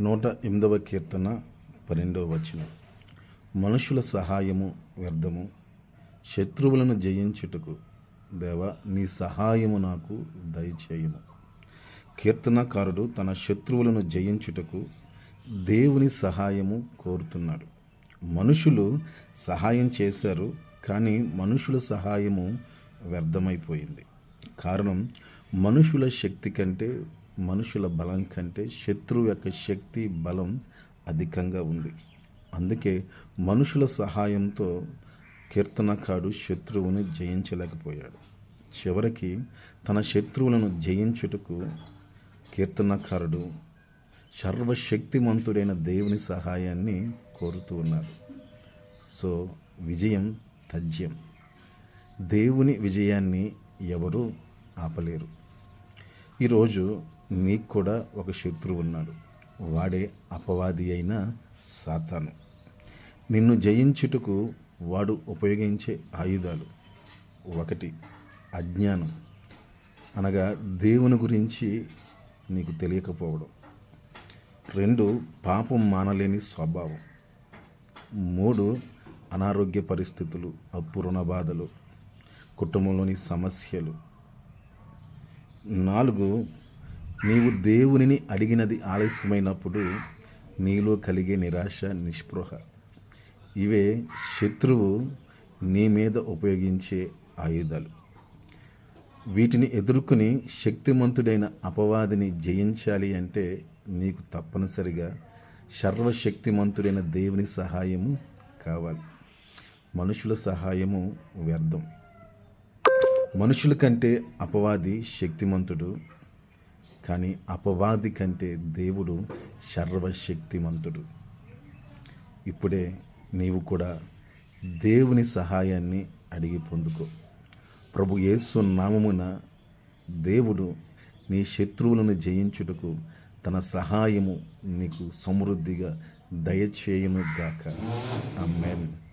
నూట ఎనిమిదవ కీర్తన పన్నెండవ వచనం. మనుషుల సహాయము వ్యర్థము. శత్రువులను జయించుటకు దేవ నీ సహాయము నాకు దయచేయము. కీర్తనకారుడు తన శత్రువులను జయించుటకు దేవుని సహాయము కోరుతున్నాడు. మనుషులు సహాయం చేశారు కానీ మనుషుల సహాయము వ్యర్థమైపోయింది. కారణం మనుషుల శక్తి కంటే మనుషుల బలం కంటే శత్రువు యొక్క శక్తి బలం అధికంగా ఉంది. అందుకే మనుషుల సహాయంతో కీర్తనకాడు శత్రువుని జయించలేకపోయాడు. చివరికి తన శత్రువులను జయించుటకు కీర్తనకారుడు సర్వశక్తిమంతుడైన దేవుని సహాయాన్ని కోరుతూ ఉన్నాడు. సో విజయం తథ్యం. దేవుని విజయాన్ని ఎవరూ ఆపలేరు. ఈరోజు నీకు కూడా ఒక శత్రువు ఉన్నాడు. వాడే అపవాది అయిన సాతాను. నిన్ను జయించుటకు వాడు ఉపయోగించే ఆయుధాలు. ఒకటి అజ్ఞానం. అనగా దేవుని గురించి నీకు తెలియకపోవడం. రెండు పాపం మానలేని స్వభావం. మూడు అనారోగ్య పరిస్థితులు అప్పు రుణ బాధలు కుటుంబంలోని సమస్యలు. నాలుగు నీవు దేవునిని అడిగినది ఆలస్యమైనప్పుడు నీలో కలిగే నిరాశ నిస్పృహ. ఇవే శత్రువు నీ మీద ఉపయోగించే ఆయుధాలు. వీటిని ఎదుర్కొని శక్తిమంతుడైన అపవాదిని జయించాలి అంటే నీకు తప్పనిసరిగా సర్వశక్తిమంతుడైన దేవుని సహాయము కావాలి. మనుషుల సహాయము వ్యర్థం. మనుషుల కంటే అపవాది శక్తిమంతుడు. కానీ అపవాది కంటే దేవుడు సర్వశక్తిమంతుడు. ఇప్పుడే నీవు కూడా దేవుని సహాయాన్ని అడిగి పొందుకో. ప్రభు యేసు నామమున దేవుడు నీ శత్రువులను జయించుటకు తన సహాయము నీకు సమృద్ధిగా దయచేయునుగాక ఆమెన్.